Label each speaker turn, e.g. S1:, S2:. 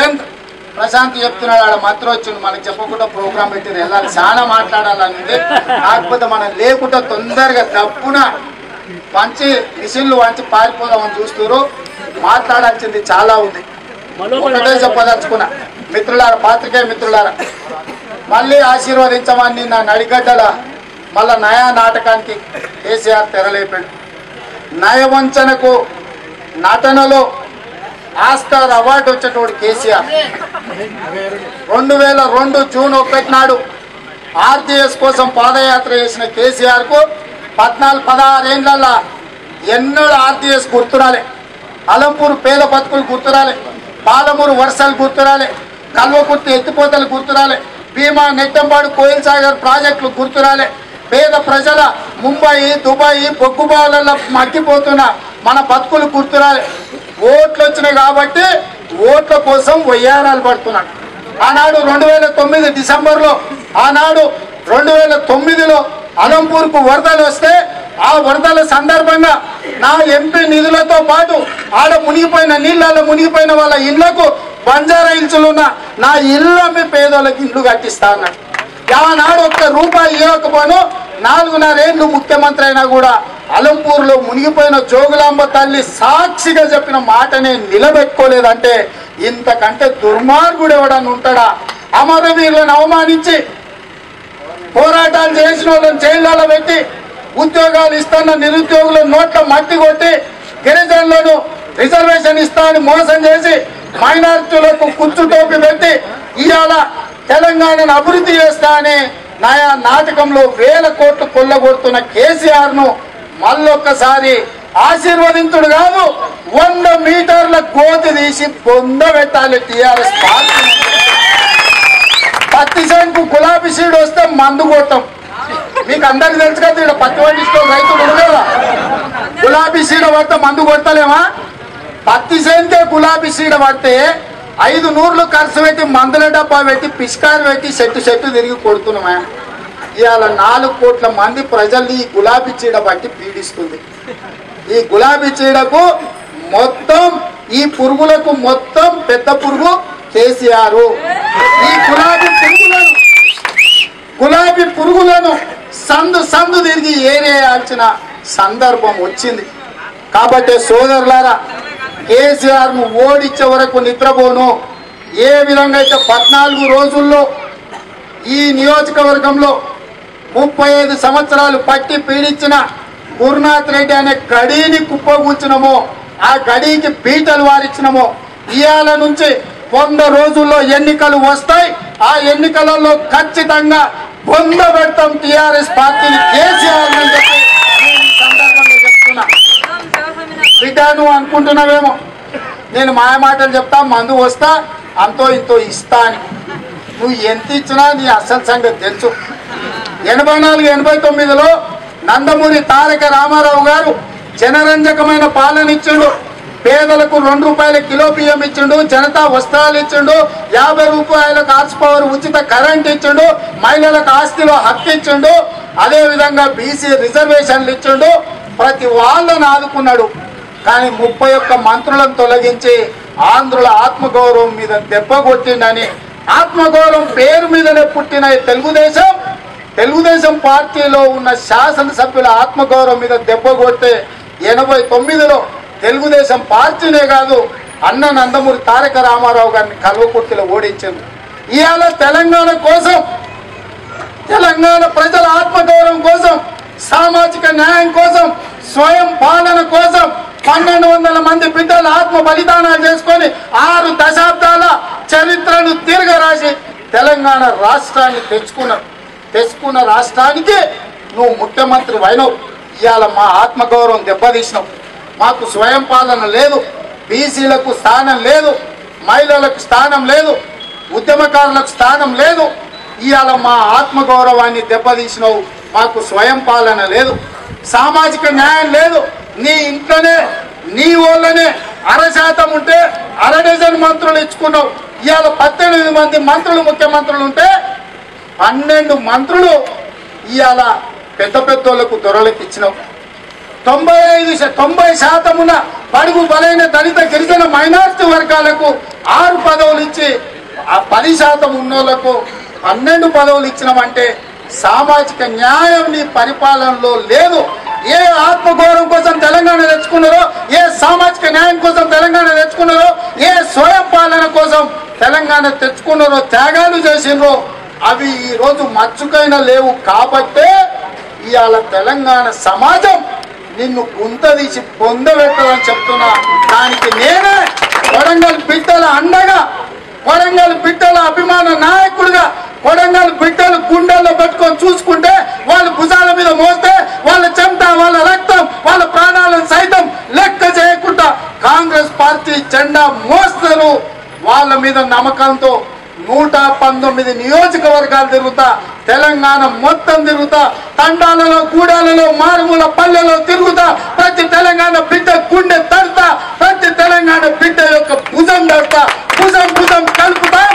S1: ఏం ప్రశాంత్ చెప్తున్నాడు ఆడ మంత్రి వచ్చిండు మనకి చెప్పకుండా ప్రోగ్రామ్ పెట్టి వెళ్ళాలి చాలా మాట్లాడాలని ఉంది కాకపోతే మనం లేకుండా తొందరగా తప్పున పంచి మిషన్లు వంచి పారిపోదామని చూస్తారు మాట్లాడాల్సింది చాలా ఉంది. ఒకటే చెప్పదలుచుకున్నా. మిత్రులారా పాత్రికేయ మిత్రులారా మళ్ళీ ఆశీర్వదించమని నా నడిగడ్డల మళ్ళా నయా నాటకానికి కేసీఆర్ తెరలేపాడు. నయవంచనకు నటనలో ఆస్కార్ అవార్డు వచ్చేటోడు కేసీఆర్. రెండు వేల రెండు జూన్ ఒకటి నాడు ఆర్టీఎస్ కోసం పాదయాత్ర చేసిన కేసీఆర్కు పద్నాలుగు పదహారేళ్ళ ఎన్నడూ ఆర్టీఎస్ గుర్తురాలే. అలంపూర్ పేద బతుకులు గుర్తురాలే. పాలమూరు వర్షాలు గుర్తురాలే. కల్వకుర్తి ఎత్తిపోతలు గుర్తురాలే. భీమా నెట్టంపాడు కోయిల్ సాగర్ ప్రాజెక్టులు గుర్తురాలే. పేద ప్రజల ముంబై దుబాయ్ బొగ్గుబావులలో మగ్గిపోతున్న మన బతుకులు గుర్తురాలే. ఓట్లు వచ్చినాయి కాబట్టి ఓట్ల కోసం వయ్యారాలు పడుతున్నాడు ఆనాడు రెండు వేల తొమ్మిది డిసెంబర్లో ఆనాడు రెండు వేల తొమ్మిదిలో అలంపూర్కు వరదలు వస్తే ఆ వరదల సందర్భంగా నా ఎంపీ నిధులతో పాటు ఆడ మునిగిపోయిన నీళ్ళలో మునిగిపోయిన వాళ్ళ ఇళ్ళకు బంజారా ఇల్చులున్న నా ఇల్లు పేదోళ్ళకి ఇల్లు కట్టిస్తా అన్నాడు. ఆనాడు ఒక్క రూపాయి ఇవ్వకపోను నాలుగున్నరేళ్ళు ముఖ్యమంత్రి అయినా కూడా అలంపూర్లో మునిగిపోయిన జోగులాంబ తల్లి సాక్షిగా చెప్పిన మాటనే నిలబెట్టుకోలేదంటే ఇంతకంటే దుర్మార్గుడు ఎవడన్నా ఉంటాడా? అమరవీరులను అవమానించి పోరాటాలు చేసిన వాళ్ళని జైళ్ళలో పెట్టి ఉద్యోగాలు ఇస్తున్న నిరుద్యోగుల నోట్ల మట్టి కొట్టి గిరిజనులను రిజర్వేషన్ ఇస్తా అని మోసం చేసి మైనారిటీలకు కుచ్చు టోపి పెట్టి ఇవాళ తెలంగాణను అభివృద్ధి చేస్తా అని నాయా నాటకంలో వేల కోట్లు కొల్లగొడుతున్న కేసీఆర్ను మళ్ళొక్కసారి ఆశీర్వదించుడు కాదు వంద మీటర్ల కోతి తీసి పొందబెట్టాలి టీఆర్ఎస్ పార్టీ. పత్తి చేనుకు గులాబీ సీడ్ వస్తే మందు కొట్టం మీకు అందరికి తెలుసు కదా ఇక్కడ పత్తి పండిస్తూ రైతులు ఉండగా గులాబీ సీడ పడితే మందు కొట్టలేమా పత్తి చేనుకే గులాబీ సీడ పడితే ఐదు నూర్లు ఖర్చు పెట్టి మందుల డబ్బా పెట్టి పిస్కారు పెట్టి చెట్టు చెట్టు తిరిగి కొడుతున్నామే. ఇవాళ నాలుగు కోట్ల మంది ప్రజల్ని ఈ గులాబీ చీడ బట్టి పీడిస్తుంది. ఈ గులాబీ చీడకు మొత్తం ఈ పురుగులకు మొత్తం పెద్ద పురుగు కేసీఆర్. ఈ గులాబీ పురుగులను గులాబీ పురుగులను సందు సందు తిరిగి ఏరేయాల్సిన సందర్భం వచ్చింది. కాబట్టి సోదరులారా కేసీఆర్ను ఓడించే వరకు నిద్రపోను. ఏ విధంగా అయితే పద్నాలుగు రోజుల్లో ఈ నియోజకవర్గంలో ముప్పై ఐదు సంవత్సరాలు పట్టి పీడించిన గురునాథ్ రెడ్డి అనే గడీని కుప్పగూర్చినమో ఆ గడీకి పీటలు వారిచ్చినమో ఇవాళ నుంచి వంద రోజుల్లో ఎన్నికలు వస్తాయి. ఆ ఎన్నికలలో ఖచ్చితంగా బొంద టీఆర్ఎస్ పార్టీని కేసీఆర్ అని చెప్పి నేను ఈ సందర్భంగా చెప్తున్నా బిడ్డ నువ్వు అనుకుంటున్నావేమో. నేను మాయ మాటలు చెప్తా మందు వస్తా అంతో ఇంతో ఇస్తా అని. నువ్వు ఎంత ఇచ్చినా నీ అసలు సంగతి తెలుసు. ఎనభై నాలుగు ఎనభై తొమ్మిదిలో నందమూరి తారక రామారావు గారు జనరంజకమైన పాలన ఇచ్చిండు. పేదలకు రెండు రూపాయల కిలో బియ్యం ఇచ్చిండు జనతా వస్త్రాలు ఇచ్చిండు యాభై రూపాయలకు హార్స్ పవర్ ఉచిత కరెంట్ ఇచ్చిండు మహిళలకు ఆస్తిలో హక్కు ఇచ్చిండు అదేవిధంగా బీసీ రిజర్వేషన్లు ఇచ్చిండు. ప్రతి వాళ్ళని ఆదుకున్నాడు. కానీ ముప్పై ఒక్క మంత్రులను తొలగించి ఆంధ్రుల ఆత్మగౌరవం మీద దెబ్బ కొట్టిందని ఆత్మగౌరవం పేరు మీదనే పుట్టిన తెలుగుదేశం తెలుగుదేశం పార్టీలో ఉన్న శాసనసభ్యుల ఆత్మగౌరవం మీద దెబ్బ కొట్టే ఎనభై తొమ్మిదిలో తెలుగుదేశం పార్టీనే కాదు అన్న నందమూరి తారక రామారావు గారిని కల్వకుర్తిలో ఓడించింది. ఇవాళ తెలంగాణ కోసం తెలంగాణ ప్రజల ఆత్మగౌరవం కోసం సామాజిక న్యాయం కోసం స్వయం పాలన కోసం పన్నెండు వందల మంది బిడ్డలు ఆత్మ బలిదానాలు చేసుకొని ఆరు దశాబ్దాల చరిత్రను తిరగరాసి తెలంగాణ రాష్ట్రాన్ని తెచ్చుకున్న తెచ్చుకున్న రాష్ట్రానికి నువ్వు ముఖ్యమంత్రి అయినవు. ఇవాళ మా ఆత్మగౌరవం దెబ్బతీసినావు. మాకు స్వయం పాలన లేదు. బీసీలకు స్థానం లేదు. మహిళలకు స్థానం లేదు. ఉద్యమకారులకు స్థానం లేదు. ఇవాళ మా ఆత్మగౌరవాన్ని దెబ్బతీసినావు. మాకు స్వయం పాలన లేదు సామాజిక న్యాయం లేదు. నీ ఇంట్లోనే నీ ఓళ్ళనే అర శాతం ఉంటే అర డజన్ మంత్రులు ఇచ్చుకున్నావు. ఇవాళ పద్దెనిమిది మంది మంత్రులు ముఖ్యమంత్రులు ఉంటే పన్నెండు మంత్రులు ఇవాళ పెద్ద పెద్దోళ్ళకు దొరలకు ఇచ్చినావు. తొంభై ఐదు తొంభై శాతమున బడుగు బలైన దళిత గిరిజన మైనార్టీ వర్గాలకు ఆరు పదవులు ఇచ్చి ఆ పది శాతం ఉన్నోళ్ళకు పన్నెండు పదవులు ఇచ్చినామంటే సామాజిక న్యాయం నీ పరిపాలనలో లేదు. ఏ ఆత్మగౌరవం కోసం తెలంగాణ తెచ్చుకున్నారో ఏ సామాజిక న్యాయం కోసం తెలంగాణ తెచ్చుకున్నారో ఏ స్వయం పాలన కోసం తెలంగాణ తెచ్చుకున్నారో త్యాగాలు చేసిండ్రో అవి ఈరోజు మచ్చుకైనా లేవు కాబట్టే ఇవాళ తెలంగాణ సమాజం నిన్ను గుంత తీసి పొందబెట్టాలని చెప్తున్నా. దానికి నేనే వరంగల్ బిడ్డల అండగా వరంగల్ బిడ్డల అభిమాన నాయకుడిగా కొడంగల్ బిడ్డలు గుండెల్లో పెట్టుకొని చూసుకుంటే వాళ్ళ భుజాల మీద మోస్తే వాళ్ళ చెమట వాళ్ళ రక్తం వాళ్ళ ప్రాణాలను సైతం లెక్క చేయకుండా కాంగ్రెస్ పార్టీ జెండా మోస్తారు. వాళ్ళ మీద నమ్మకంతో నూట పంతొమ్మిది నియోజకవర్గాలు తిరుగుతా తెలంగాణ మొత్తం తిరుగుతా తండాలలో కూడాలలో మారుమూల పల్లెలో తిరుగుతా ప్రతి తెలంగాణ బిడ్డ గుండె తడతా ప్రతి తెలంగాణ బిడ్డ యొక్క భుజం తడతా భుజం భుజం కలుపుతాం.